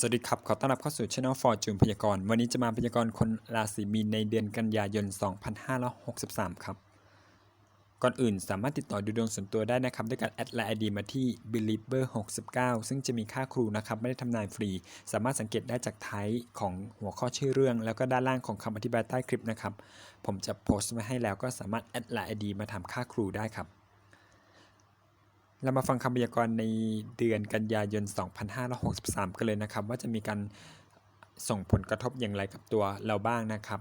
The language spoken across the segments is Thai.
สวัสดีครับ ขอต้อนรับเข้าสู่ช่อง Fortune พยากรณ์ วันนี้จะมาพยากรณ์คนราศีมีนในเดือนกันยายน 2563 ครับ ก่อนอื่นสามารถติดต่อดูดวงส่วนตัวได้นะครับ ด้วยการแอดไลน์ไอดีมาที่ believer 69 ซึ่งจะมีค่าครูนะครับ ไม่ได้ทำนายฟรี สามารถสังเกตได้จากท้ายของหัวข้อชื่อเรื่อง แล้วก็ด้านล่างของคำอธิบายใต้คลิปนะครับ ผมจะโพสต์ไว้ให้แล้วก็สามารถแอดไลน์ไอดีมาทำค่าครูได้ครับ เรามาฟังคำพยากรณ์ในเดือนกันยายน 2563 กันเลยนะครับ ว่าจะมีการส่งผลกระทบอย่างไรกับตัวเราบ้างนะครับ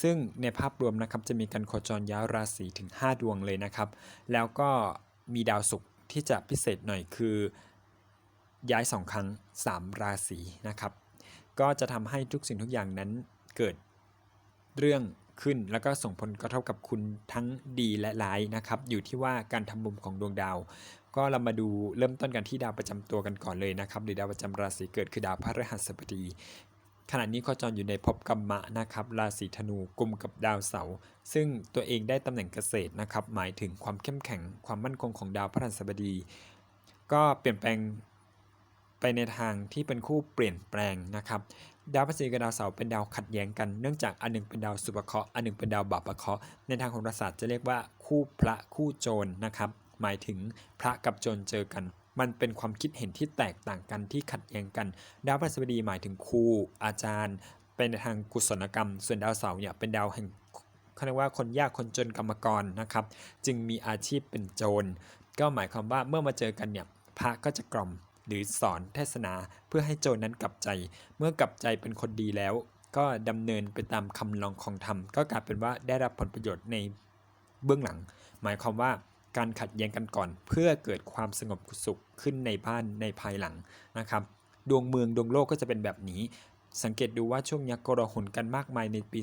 ซึ่งในภาพรวมนะครับจะมีการโคจรย้ายราศีถึง 5 ดวงเลยนะครับ แล้วก็มีดาวศุกร์ที่จะพิเศษหน่อยคือย้าย 2 ครั้ง 3 ราศีนะครับ ก็จะทำให้ทุกสิ่งทุกอย่างนั้นเกิดเรื่องขึ้นแล้วก็ส่งผลกระทบกับคุณทั้งดีและร้ายนะครับ อยู่ที่ว่าการทำมุมของดวงดาว ก็เรามาดูเริ่มต้นกันที่ดาวประจำตัวกันก่อนเลยนะครับ หรือดาวประจำราศีเกิดคือดาวพฤหัสบดีขณะนี้โคจรอยู่ในภพกรรมะนะครับราศีธนูกลุ่มกับดาวเสาร์ซึ่งตัวเองได้ตำแหน่งเกษตรนะครับ หมายถึงความเข้มแข็งความมั่นคงของดาวพฤหัสบดี ก็เปลี่ยนแปลงไปในทางที่เป็นคู่เปลี่ยนแปลงนะครับ ดาวพฤหัสกับดาวเสาร์เป็นดาวขัดแย้งกันเนื่องจากอันหนึงเป็นดาวสุภเคราะห์อันหนึงเป็นดาวบาปเคราะห์ในทางโหราศาสตร์จะเรียกว่าคู่พระคู่โจรนะครับ หมายถึงพระกับโจรเจอกัน มันเป็นความคิดเห็นที่แตกต่างกันที่ขัดแย้งกัน ดาวพฤหัสบดีหมายถึงครูอาจารย์ เป็นทางกุศลกรรม ส่วนดาวเสาร์เนี่ยเป็นดาวแห่งเขาเรียกว่าคนยากคนจนกรรมกรนะครับ จึงมีอาชีพเป็นโจร ก็หมายความว่าเมื่อมาเจอกันเนี่ยพระก็จะกล่อมหรือสอนเทศนาเพื่อให้โจรนั้นกลับใจ เมื่อกลับใจเป็นคนดีแล้ว ก็ดำเนินไปตามคำลองของธรรม ก็กลายเป็นว่าได้รับผลประโยชน์ในเบื้องหลัง หมายความว่า การขัดแย้งกันก่อน เพื่อเกิดความสงบสุขขึ้นในบ้านในภายหลังนะครับ ดวงเมืองดวงโลกก็จะเป็นแบบนี้สังเกตดูว่าช่วงนี้กรหนกันมากมายในปี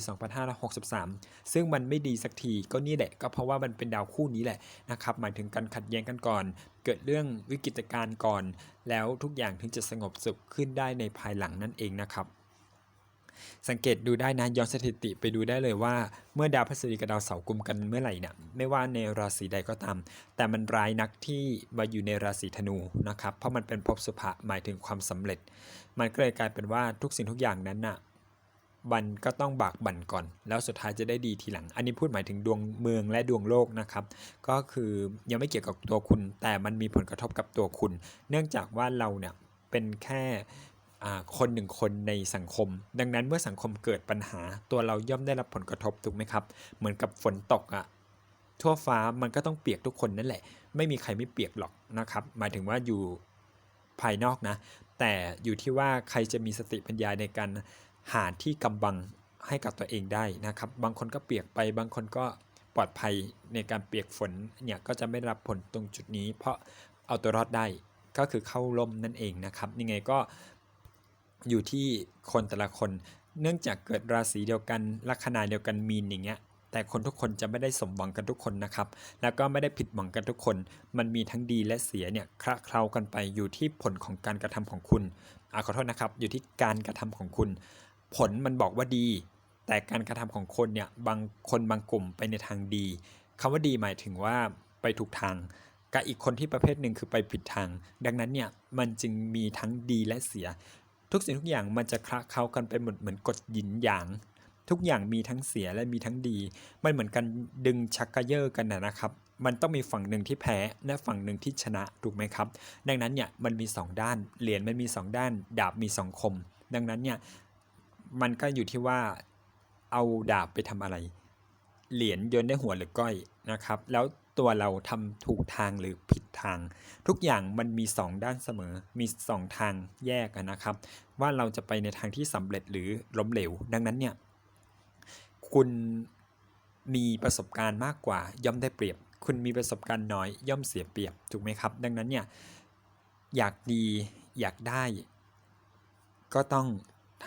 2563 ซึ่งมันไม่ดีสักทีก็นี่แหละ ก็เพราะว่ามันเป็นดาวคู่นี้แหละนะครับ หมายถึงการขัดแย้งกันก่อน เกิดเรื่องวิกฤตการณ์ก่อน แล้วทุกอย่างถึงจะสงบสุขขึ้นได้ในภายหลังนั่นเองนะครับ สังเกตดูได้นะย้อนสถิติไปดูได้เลยว่า เมื่อดาวพฤหัสบดีกับดาวเสาร์กลุ่มกันเมื่อไหร่เนี่ยไม่ว่าในราศีใดก็ตาม แต่มันร้ายนักที่มาอยู่ในราศีธนูนะครับ เพราะมันเป็นภพสุภะหมายถึงความสำเร็จ มันก็เลยกลายเป็นว่าทุกสิ่งทุกอย่างนั้นน่ะมันก็ต้องบากบั่นก่อน แล้วสุดท้ายจะได้ดีทีหลัง อันนี้พูดหมายถึงดวงเมืองและดวงโลกนะครับ ก็คือยังไม่เกี่ยวกับตัวคุณ แต่มันมีผลกระทบกับตัวคุณ เนื่องจากว่าเราเนี่ยเป็นแค่ คนหนึ่งคนในสังคม ดังนั้นเมื่อสังคมเกิดปัญหา ตัวเราย่อมได้รับผลกระทบถูกไหมครับ เหมือนกับฝนตกอะทั่วฟ้ามันก็ต้องเปียกทุกคนนั่นแหละ ไม่มีใครไม่เปียกหรอกนะครับ หมายถึงว่าอยู่ภายนอกนะ แต่อยู่ที่ว่าใครจะมีสติปัญญาในการหาที่กำบังให้กับตัวเองได้นะครับ บางคนก็เปียกไป บางคนก็ปลอดภัยในการเปียกฝนเนี่ยก็จะไม่รับผลตรงจุดนี้ เพราะเอาตัวรอดได้ก็คือเข้าร่มนั่นเองนะครับยังไงก็ อยู่ที่คนแต่ละคน เนื่องจากเกิดราศีเดียวกันลัคนาเดียวกันมีนอย่างเงี้ยแต่คนทุกคนจะไม่ได้สมหวังกันทุกคนนะครับ แล้วก็ไม่ได้ผิดหวังกันทุกคน มันมีทั้งดีและเสียเนี่ยคละเคล้ากันไปอยู่ที่ผลของการกระทำของคุณอ่าขอโทษนะครับ อยู่ที่การกระทำของคุณ ผลมันบอกว่าดี แต่การกระทำของคนเนี่ยบางคนบางกลุ่มไปในทางดีคำว่าดีหมายถึงว่าไปถูกทางกับอีกคนที่ประเภทหนึ่งคือไปผิดทาง ดังนั้นเนี่ยมันจึงมีทั้งดีและเสีย ทุกสิ่งทุกอย่างมันจะคละเคล้ากันไปหมดเหมือนกฎหยินหยาง ทุกอย่างมีทั้งเสียและมีทั้งดี มันเหมือนกันดึงชักกระเยอะกันนะครับ มันต้องมีฝั่งหนึ่งที่แพ้และฝั่งหนึ่งที่ชนะถูกไหมครับ ดังนั้นเนี่ยมันมี 2 ด้านเหรียญมันมี 2 ด้าน ดาบมี2คม ดังนั้นเนี่ยมันก็อยู่ที่ว่าเอาดาบไปทำอะไร เหรียญโยนได้หัวหรือก้อยนะครับ แล้ว ตัวเราทำถูกทางหรือผิดทาง ทุกอย่างมันมี 2 ด้านเสมอ มี 2 ทางแยกนะครับ ว่าเราจะไปในทางที่สำเร็จหรือล้มเหลว ดังนั้นเนี่ยคุณมีประสบการณ์มากกว่าย่อมได้เปรียบ คุณมีประสบการณ์น้อยย่อมเสียเปรียบถูกไหมครับ ดังนั้นเนี่ยอยากดีอยากได้ ก็ต้อง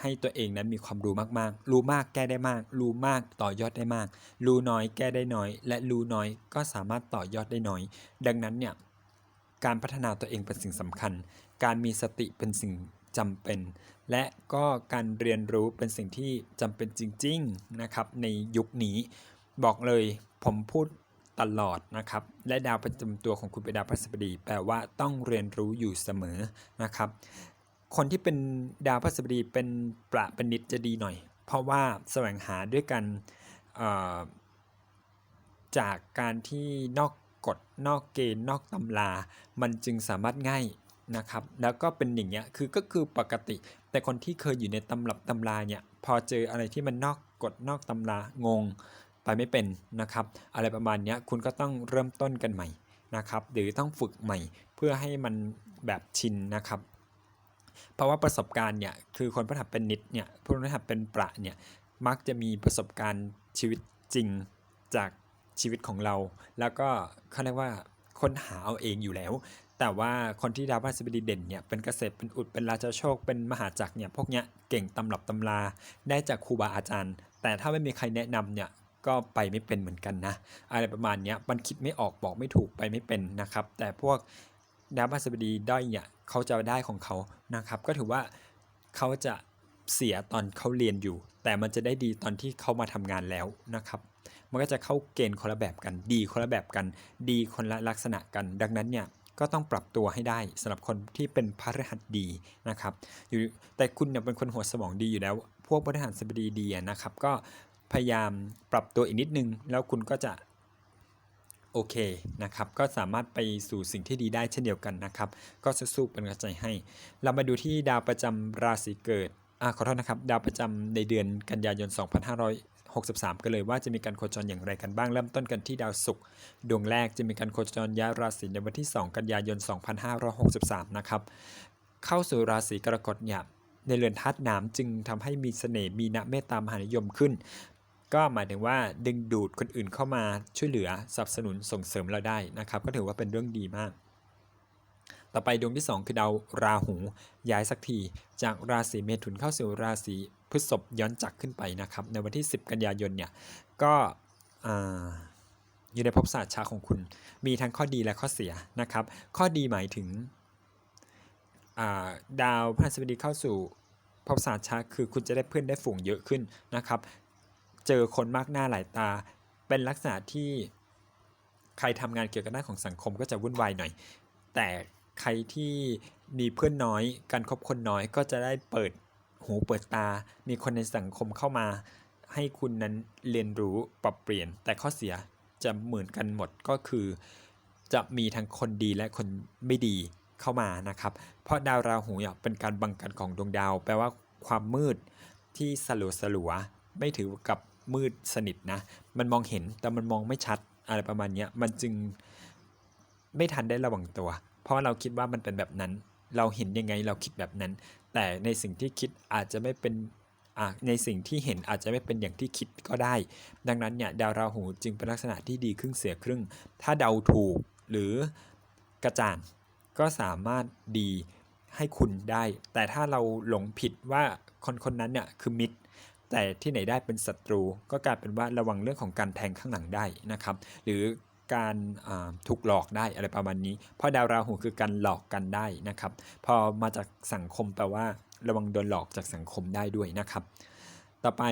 ให้ตัวเองนั้นมีความรู้มากๆ รู้มากแก้ได้มาก รู้มากต่อยอดได้มาก รู้น้อยแก้ได้น้อย และรู้น้อยก็สามารถต่อยอดได้น้อย ดังนั้นเนี่ยการพัฒนาตัวเองเป็นสิ่งสำคัญ การมีสติเป็นสิ่งจำเป็น และก็การเรียนรู้เป็นสิ่งที่จำเป็นจริงๆนะครับในยุคนี้ บอกเลยผมพูดตลอดนะครับ และดาวประจำตัวของคุณเป็นดาวพฤหัสบดี แปลว่าต้องเรียนรู้อยู่เสมอนะครับ คนที่เป็นดาวพฤหัสบดีเป็นประเป็นนิดจะดีหน่อย เพราะว่าแสวงหาด้วยกันจากการที่นอกกฎนอกเกณฑ์นอกตำรา มันจึงสามารถง่ายนะครับ แล้วก็เป็นอย่างเงี้ยคือก็คือปกติ แต่คนที่เคยอยู่ในตำรับตำราเนี่ยพอเจออะไรที่มันนอกกฎนอกตำรางงไปไม่เป็นนะครับ อะไรประมาณเนี้ยคุณก็ต้องเริ่มต้นกันใหม่นะครับ หรือต้องฝึกใหม่เพื่อให้มันแบบชินนะครับ เพราะว่าประสบการณ์เนี่ยคือคนพฤหัสเป็นนิดเนี่ยพฤหัสเป็นประเนี่ยมักจะมีประสบการณ์ชีวิตจริงจากชีวิตของเรา แล้วก็เขาเรียกว่าค้นหาเอาเองอยู่แล้ว แต่ว่าคนที่ดาวพฤหัสบดีเด่นเนี่ยเป็นเกษตรเป็นอุดเป็นราชาโชค เป็นมหาจักรเนี่ยพวกเนี้ยเก่งตำรับตำราได้จากครูบาอาจารย์ แต่ถ้าไม่มีใครแนะนำเนี่ยก็ไปไม่เป็นเหมือนกันนะ อะไรประมาณเนี้ยมันคิดไม่ออกบอกไม่ถูกไปไม่เป็นนะครับ แต่พวก ดาวพฤหัสบดีด้อยเนี่ยเขาจะได้ของเขานะครับ ก็ถือว่าเขาจะเสียตอนเขาเรียนอยู่ แต่มันจะได้ดีตอนที่เขามาทำงานแล้วนะครับ มันก็จะเข้าเกณฑ์คนละแบบกัน ดีคนละแบบกัน ดีคนละลักษณะกัน ดังนั้นเนี่ยก็ต้องปรับตัวให้ได้สำหรับคนที่เป็นพฤหัสดีนะครับ อยู่แต่คุณเนี่ยเป็นคนหัวสมองดีอยู่แล้ว พวกพฤหัสบดีดีนะครับ ก็พยายามปรับตัวอีกนิดนึง แล้วคุณก็จะ โอเคนะครับ ก็สามารถไปสู่สิ่งที่ดีได้เช่นเดียวกันนะครับ ก็สู้ๆเป็นกำลังใจให้ เรามาดูที่ดาวประจำราศีเกิดอ่าขอโทษนะครับ ดาวประจำในเดือนกันยายน 2563 กันเลยว่าจะมีการโคจรอย่างไรกันบ้าง เริ่มต้นกันที่ดาวศุกร์ดวงแรกจะมีการโคจรย้ายราศีในวันที่ 2 กันยายน 2563 นะครับ เข้าสู่ราศีกรกฎเนี่ยในเรือนธาตุน้ำจึงทำให้มีเสน่ห์มีนะเมตตามหานิยมขึ้น ก็หมายถึงว่าดึงดูดคนอื่นเข้ามาช่วยเหลือสนับสนุนส่งเสริมเราได้นะครับ ก็ถือว่าเป็นเรื่องดีมาก ต่อไปดวงที่ 2 คือดาวราหูย้ายสักที จากราศีเมถุนเข้าสู่ราศีพฤษภย้อนจักรขึ้นไปนะครับ ในวันที่ 10 กันยายนเนี่ยก็อยู่ในภพศาสตร์ชาของคุณ มีทั้งข้อดีและข้อเสียนะครับ ข้อดีหมายถึงดาวพฤหัสบดีเข้าสู่ภพศาสตร์ชาคือคุณจะได้เพื่อนได้ฝูงเยอะขึ้นนะครับ เจอคนมากหน้าหลายตา เป็นลักษณะที่ใครทำงานเกี่ยวกับด้านของสังคมก็จะวุ่นวายหน่อย แต่ใครที่มีเพื่อนน้อย การคบคนน้อยก็จะได้เปิดหูเปิดตา มีคนในสังคมเข้ามา ให้คุณนั้นเรียนรู้ปรับเปลี่ยน แต่ข้อเสียจะเหมือนกันหมดก็คือ จะมีทั้งคนดีและคนไม่ดีเข้ามานะครับ เพราะดาวราหูเป็นการบังกันของดวงดาว แปลว่าความมืดที่สลัวสลัวไม่ถือกับ มืดสนิทนะ มันมองเห็นแต่มันมองไม่ชัดอะไรประมาณนี้มันจึงไม่ทันได้ระวังตัว เพราะเราคิดว่ามันเป็นแบบนั้น เราเห็นยังไงเราคิดแบบนั้น แต่ในสิ่งที่คิดอาจจะไม่เป็นในสิ่งที่เห็นอาจจะไม่เป็นอย่างที่คิดก็ได้ ดังนั้นเนี่ยดาวราหูจึงเป็นลักษณะที่ดีครึ่งเสียครึ่ง ถ้าเดาถูกหรือกระจ่างก็สามารถดีให้คุณได้ แต่ถ้าเราหลงผิดว่าคนคนนั้นเนี่ยคือมิตร แต่ที่ไหนได้เป็นศัตรูก็กลายเป็นว่าระวังเรื่องของการแทงข้างหลังได้นะครับ หรือการถูกหลอกได้อะไรประมาณนี้ เพราะดาวราหูคือการหลอกกันได้นะครับ พอมาจากสังคมแปลว่า ระวังโดนหลอกจากสังคมได้ด้วยนะครับ ต่อไป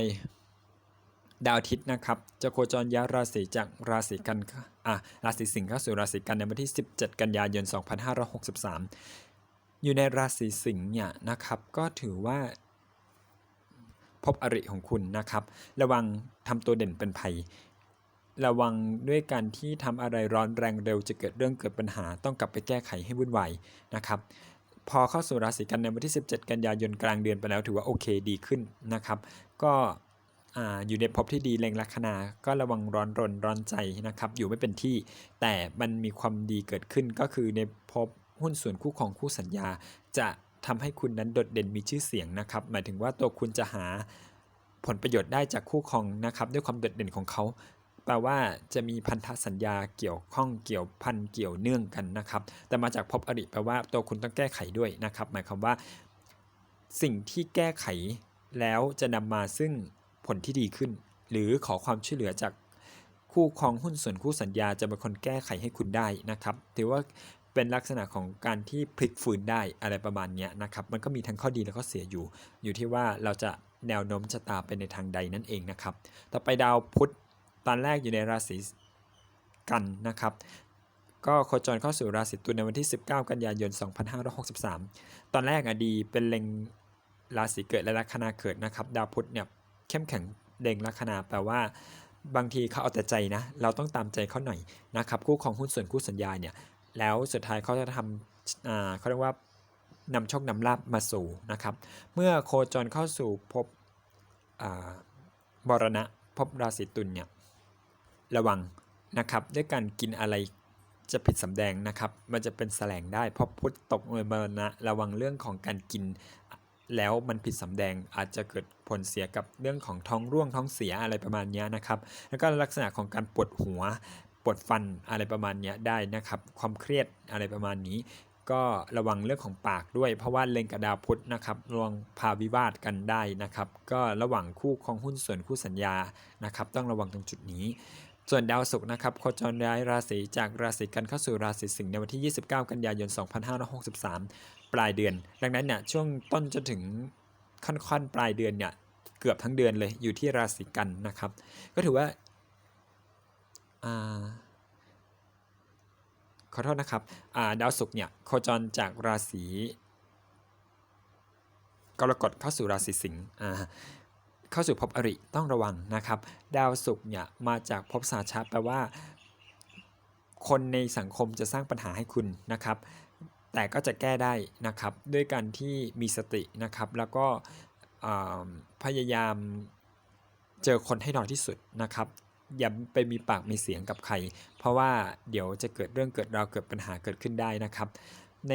ดาวอาทิตย์นะครับจะโคจรย้ายราศีจากราศีกันอะราศีสิงห์เข้าสู่ราศีกันในวันที่ 17 กันยายน 2563 อยู่ในราศีสิงห์เนี่ยนะครับ ก็ถือว่า พบอริของคุณนะครับ ระวังทำตัวเด่นเป็นภัย ระวังด้วยการที่ทำอะไรร้อนแรงเร็วจะเกิดเรื่องเกิดปัญหา ต้องกลับไปแก้ไขให้วุ่นวายนะครับพอเข้าสู่ราศีกันในวันที่ 17 กันยายนกลางเดือนไปแล้วถือว่าโอเคดีขึ้นนะครับ ก็อ่าอยู่ในภพที่ดีเล็งลัคนาก็ระวังร้อนรนร้อนใจนะครับ อยู่ไม่เป็นที่ แต่มันมีความดีเกิดขึ้นก็คือในภพหุ้นส่วนคู่ของคู่สัญญาจะ ทำให้คุณนั้นโดดเด่นมีชื่อเสียงนะครับ หมายถึงว่าตัวคุณจะหาผลประโยชน์ได้จากคู่ครองนะครับ ด้วยความโดดเด่นของเขาแปลว่าจะมีพันธสัญญาเกี่ยวข้องเกี่ยวพันเกี่ยวเนื่องกันนะครับ แต่มาจากภพอริแปลว่าตัวคุณต้องแก้ไขด้วยนะครับ หมายความว่า สิ่งที่แก้ไขแล้วจะนำมาซึ่งผลที่ดีขึ้น หรือขอความช่วยเหลือจากคู่ครองหุ้นส่วนคู่สัญญาจะเป็นคนแก้ไขให้คุณได้นะครับ ถือว่า เป็นลักษณะของการที่พลิกฟื้นได้อะไรประมาณนี้นะครับ มันก็มีทั้งข้อดีและข้อเสียอยู่ อยู่ที่ว่าเราจะแนวโน้มชะตาไปในทางใดนั่นเองนะครับ ต่อไปดาวพุธตอนแรกอยู่ในราศีกันนะครับ ก็โคจรเข้าสู่ราศีตุลในวันที่ 19 กันยายน 2563 ตอนแรกอะดีเป็นเล็งราศีเกิดและลัคนาเกิดนะครับ ดาวพุธเนี่ยเข้มแข็งเล็งลัคนาแปลว่าบางทีเขาเอาแต่ใจนะ เราต้องตามใจเขาหน่อยนะครับ คู่ของหุ้นส่วนคู่สัญญาเนี่ย แล้วสุดท้ายเขาจะทำเขาเรียกว่านำโชคนำลาบมาสู่นะครับ เมื่อโคจรเข้าสู่ภพอ่าบรณะภพราศีตุลเนี่ยระวังนะครับด้วยการกินอะไรจะผิดสำแดงนะครับ มันจะเป็นแสลงได้เพราะพุทธตกเมือบรณะระวังเรื่องของการกิน แล้วมันผิดสำแดงอาจจะเกิดผลเสียกับเรื่องของท้องร่วงท้องเสียอะไรประมาณนี้นะครับ แล้วก็ลักษณะของการปวดหัว วดฟันอะไรประมาณนี้ได้นะครับ ความเครียดอะไรประมาณนี้ ก็ระวังเรื่องของปากด้วย เพราะว่าเลงกับดาพุธนะครับระวังพาวิวาทกันได้นะครับ ก็ระหว่างคู่ของหุ้นส่วนคู่สัญญานะครับ ต้องระวังตรงจุดนี้ส่วนดาวศุกร์นะครับโคจรย้ายราศีจากราศีกันเข้าสู่ราศีสิงห์ในวันที่ 29 กันยายน 2563 ปลายเดือน ดังนั้นเนี่ยช่วงต้นจนถึงค่อนๆปลายเดือนเนี่ยเกือบทั้งเดือนเลยอยู่ที่ราศีกันนะครับ ก็ถือว่า อ่าขอโทษนะครับาดาวศุกร์เนี่ยโคจรจากราศีกรกฎเข้าสู่ราศีสิงห์เข้าสู่ภพอริต้องระวังนะครับ ดาวศุกร์เนี่ยมาจากภพสาชะแปลว่า คนในสังคมจะสร้างปัญหาให้คุณนะครับ แต่ก็จะแก้ได้นะครับ ด้วยการที่มีสตินะครับ แล้วก็พยายามเจอคนให้น้อยที่สุดนะครับ อย่าไปมีปากมีเสียงกับใคร เพราะว่าเดี๋ยวจะเกิดเรื่องเกิดราวเกิดปัญหาเกิดขึ้นได้นะครับ ใน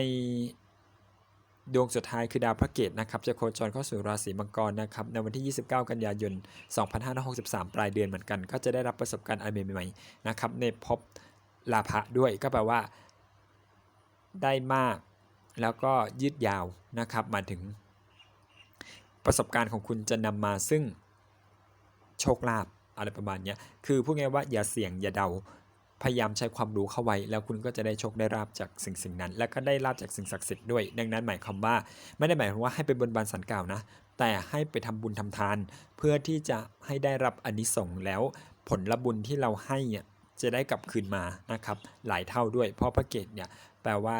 ดวงสุดท้ายคือดาวพระเกตนะครับ จะโคจรเข้าสู่ราศีมังกรนะครับ ในวันที่ 29 กันยายน 2563 ปลายเดือนเหมือนกัน ก็จะได้รับประสบการณ์อะไรใหม่ๆนะครับ ในภพลาภะด้วยก็แปลว่า ได้มาก แล้วก็ยืดยาวนะครับมาถึง ประสบการณ์ของคุณจะนำมาซึ่งโชคลาภ อะไรประมาณเนี้ยคือพูดง่ายว่าอย่าเสี่ยงอย่าเดา พยายามใช้ความรู้เข้าไว้ แล้วคุณก็จะได้โชคได้ราบจากสิ่งสิ่งนั้น แล้วก็ได้ราบจากสิ่งศักดิ์สิทธิ์ด้วย ดังนั้นหมายความว่า ไม่ได้หมายความว่าให้ไปบนบานสันกล่าวนะ แต่ให้ไปทำบุญทำทาน เพื่อที่จะให้ได้รับอนิสงส์แล้ว ผลละบุญที่เราให้เนี่ยจะได้กลับคืนมานะครับหลายเท่าด้วย เพราะพระเกตเนี่ยแปลว่า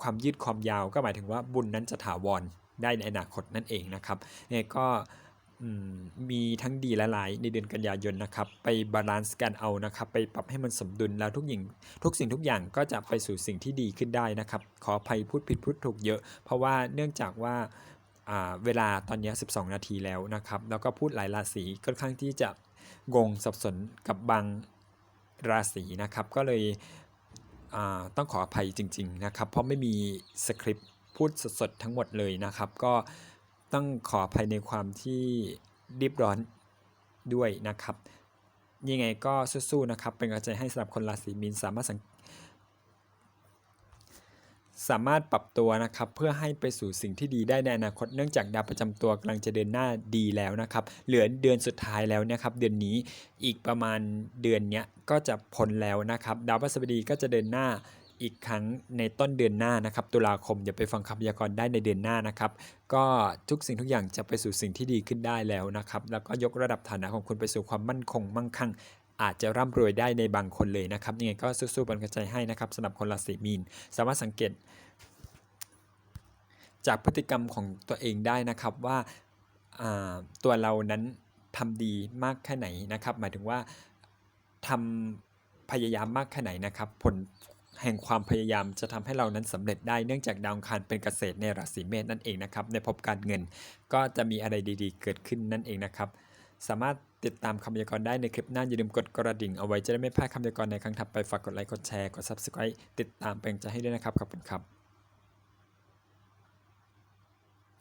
ความยืดความยาวก็หมายถึงว่าบุญนั้นจะถาวรได้ในอนาคตนั่นเองนะครับเนี่ยก็ มีทั้งดีและร้ายในเดือนกันยายนนะครับ ไปบาลานซ์กันเอานะครับ ไปปรับให้มันสมดุลแล้วทุกอย่างทุกสิ่งทุกอย่างก็จะไปสู่สิ่งที่ดีขึ้นได้นะครับ ขออภัยพูดผิดพูดถูกเยอะ เพราะว่าเนื่องจากว่าเวลาตอนนี้ 12 นาทีแล้วนะครับ แล้วก็พูดหลายราศีค่อนข้างที่จะงงสับสนกับบางราศีนะครับ ก็เลยต้องขออภัยจริง ๆนะครับ เพราะไม่มีสคริปต์พูดสดๆทั้งหมดเลยนะครับ ก็ ต้องขออภัยในความที่รีบร้อนด้วยนะครับ ยังไงก็สู้ๆนะครับ เป็นกำลังใจให้สำหรับคนราศีมีนสามารถสามารถปรับตัวนะครับเพื่อให้ไปสู่สิ่งที่ดีได้ในอนาคตเนื่องจากดาวประจำตัวกำลังจะเดินหน้าดีแล้วนะครับ เหลือเดือนสุดท้ายแล้วนะครับ เดือนนี้อีกประมาณเดือนเนี้ยก็จะพ้นแล้วนะครับ ดาวพฤหัสบดีก็จะเดินหน้า อีกครั้งในต้นเดือนหน้านะครับ ตุลาคมอย่าไปฟังคำพยากรณ์ได้ในเดือนหน้านะครับ ก็ทุกสิ่งทุกอย่างจะไปสู่สิ่งที่ดีขึ้นได้แล้วนะครับ แล้วก็ยกระดับฐานะของคุณไปสู่ความมั่นคงมั่งคั่งอาจจะร่ำรวยได้ในบางคนเลยนะครับยังไงก็สู้ๆเป็นกำลังใจให้นะครับสำหรับคนราศีมีน สามารถสังเกต จากพฤติกรรมของตัวเองได้นะครับว่าอ่าตัวเรานั้นทำดีมากแค่ไหนนะครับ หมายถึงว่าทำพยายามมากแค่ไหนนะครับ ผล แห่งความพยายามจะทำให้เรานั้นสำเร็จได้เนื่องจากดาวคารเป็นเกษตรในราศีเมษนั่นเองนะครับ ในภพการเงินก็จะมีอะไรดีๆ เกิดขึ้นนั่นเองนะครับ สามารถติดตามคำพยากรณ์ได้ในคลิปหน้าอย่าลืมกดกระดิ่งเอาไว้จะได้ไม่พลาดคำพยากรณ์ในครั้งถัดไปฝากกดไลค์กดแชร์กด subscribe ติดตามเป็นใจให้ด้วยนะครับขอบคุณครับ